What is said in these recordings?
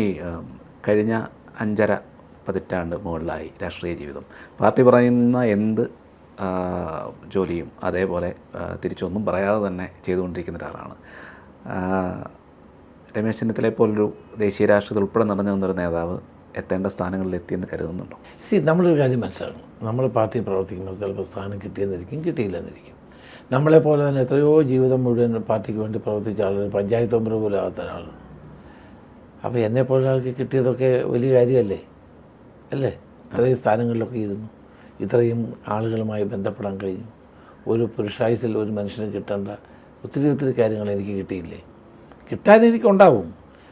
ഈ കഴിഞ്ഞ അഞ്ചര പതിറ്റാണ്ട് മുകളിലായി രാഷ്ട്രീയ ജീവിതം. പാർട്ടി പറയുന്ന എന്ത് ജോലിയും അതേപോലെ തിരിച്ചൊന്നും പറയാതെ തന്നെ ചെയ്തുകൊണ്ടിരിക്കുന്ന ഒരാളാണ്. രമേശ് ചെന്നിത്തലയെ പോലൊരു ദേശീയ രാഷ്ട്രീയത്തിൽ ഉൾപ്പെടെ നിറഞ്ഞു വന്നൊരു നേതാവ് എത്തേണ്ട സ്ഥാനങ്ങളിൽ എത്തിയെന്ന് കരുതുന്നുണ്ടോ? സി നമ്മളൊരു കാര്യം മനസ്സിലാക്കണം. നമ്മൾ പാർട്ടി പ്രവർത്തിക്കുമ്പോൾ ചിലപ്പോൾ സ്ഥാനം കിട്ടിയെന്നിരിക്കും കിട്ടിയില്ലെന്നിരിക്കും. നമ്മളെപ്പോലെ തന്നെ എത്രയോ ജീവിതം മുഴുവൻ പാർട്ടിക്ക് വേണ്ടി പ്രവർത്തിച്ച ആളുകൾ പഞ്ചായത്ത് മെമ്പർ പോലും ആകാത്ത ഒരാളാണ് അപ്പോൾ എന്നെ ആൾക്ക് കിട്ടിയതൊക്കെ വലിയ കാര്യമല്ലേ? അല്ലേ? ഇത്രയും സ്ഥാനങ്ങളിലൊക്കെ ഇരുന്നു. ഇത്രയും ആളുകളുമായി ബന്ധപ്പെടാൻ കഴിഞ്ഞു. ഒരു പുരുഷായുസിൽ ഒരു മനുഷ്യന് കിട്ടേണ്ട ഒത്തിരി ഒത്തിരി കാര്യങ്ങൾ എനിക്ക് കിട്ടിയില്ലേ? കിട്ടാൻ എനിക്കുണ്ടാവും.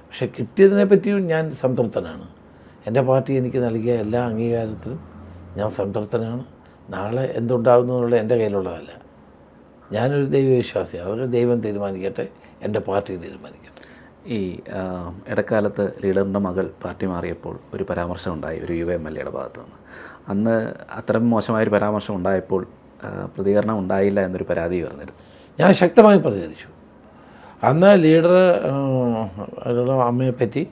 പക്ഷെ കിട്ടിയതിനെ പറ്റിയും ഞാൻ സംതൃപ്തനാണ്. എന്റെ പാർട്ടി എനിക്ക് നൽകിയ എല്ലാ അംഗീകാരത്തിലും ഞാൻ സംതൃപ്തനാണ്. നാളെ എന്തുണ്ടാകുന്നു എന്നുള്ളത് എന്റെ കയ്യിലുള്ളതല്ല. ഞാനൊരു ദൈവവിശ്വാസിയാണ്. അതൊക്കെ ദൈവം തീരുമാനിക്കട്ടെ. എന്റെ പാർട്ടി തീരുമാനിക്കട്ടെ. ഈ ഇടക്കാലത്ത് ലീഡറിന്റെ മകൾ പാർട്ടി മാറിയപ്പോൾ ഒരു പരാമർശം ഉണ്ടായി ഒരു യു എം എൽ എയുടെ ഭാഗത്തു നിന്ന്. അന്ന് അത്തരം മോശമായൊരു പരാമർശം ഉണ്ടായപ്പോൾ പ്രതികരണം ഉണ്ടായില്ല എന്നൊരു പരാതി വരുന്നിരുന്നു ഞാൻ ശക്തമായി പ്രതികരിച്ചു. അന്ന് ലീഡർ അമ്മയെ പറ്റി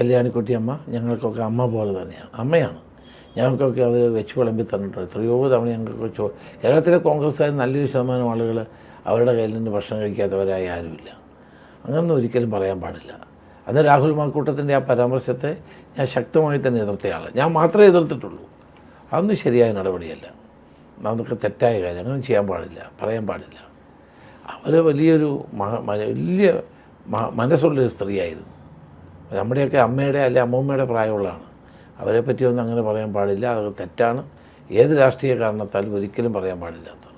കല്യാണിക്കുട്ടി അമ്മ ഞങ്ങൾക്കൊക്കെ അമ്മ പോലെ തന്നെയാണ്. അമ്മയാണ്. ഞങ്ങൾക്കൊക്കെ അവർ വെച്ച് വിളമ്പി തന്നിട്ടുണ്ട്. എത്രയോ തവണ ഞങ്ങൾക്ക് ചോ കേരളത്തിലെ കോൺഗ്രസ്സുകാർ നല്ലൊരു ശതമാനം ആളുകൾ അവരുടെ കയ്യിൽ നിന്ന് ഭക്ഷണം കഴിക്കാത്തവരായി ആരുമില്ല. അങ്ങനൊന്നും ഒരിക്കലും പറയാൻ പാടില്ല. അന്ന് രാഹുൽ മാക്കൂട്ടത്തിന്റെ ആ പരാമർശത്തെ ഞാൻ ശക്തമായി തന്നെ എതിർത്തയാൾ ഞാൻ മാത്രമേ എതിർത്തിട്ടുള്ളൂ. അതൊന്നും ശരിയായ നടപടിയല്ല. അതൊക്കെ തെറ്റായ കാര്യം. അങ്ങനെ ചെയ്യാൻ പാടില്ല. പറയാൻ പാടില്ല. അവർ വലിയൊരു വലിയ മനസ്സുള്ളൊരു സ്ത്രീയായിരുന്നു. നമ്മുടെയൊക്കെ അമ്മയുടെ അല്ലെ അമ്മൂമ്മയുടെ പ്രായമുള്ളതാണ്. അവരെ പറ്റിയൊന്നും അങ്ങനെ പറയാൻ പാടില്ല. അതൊക്കെ തെറ്റാണ്. ഏത് രാഷ്ട്രീയ കാരണത്താലും ഒരിക്കലും പറയാൻ പാടില്ലാത്ത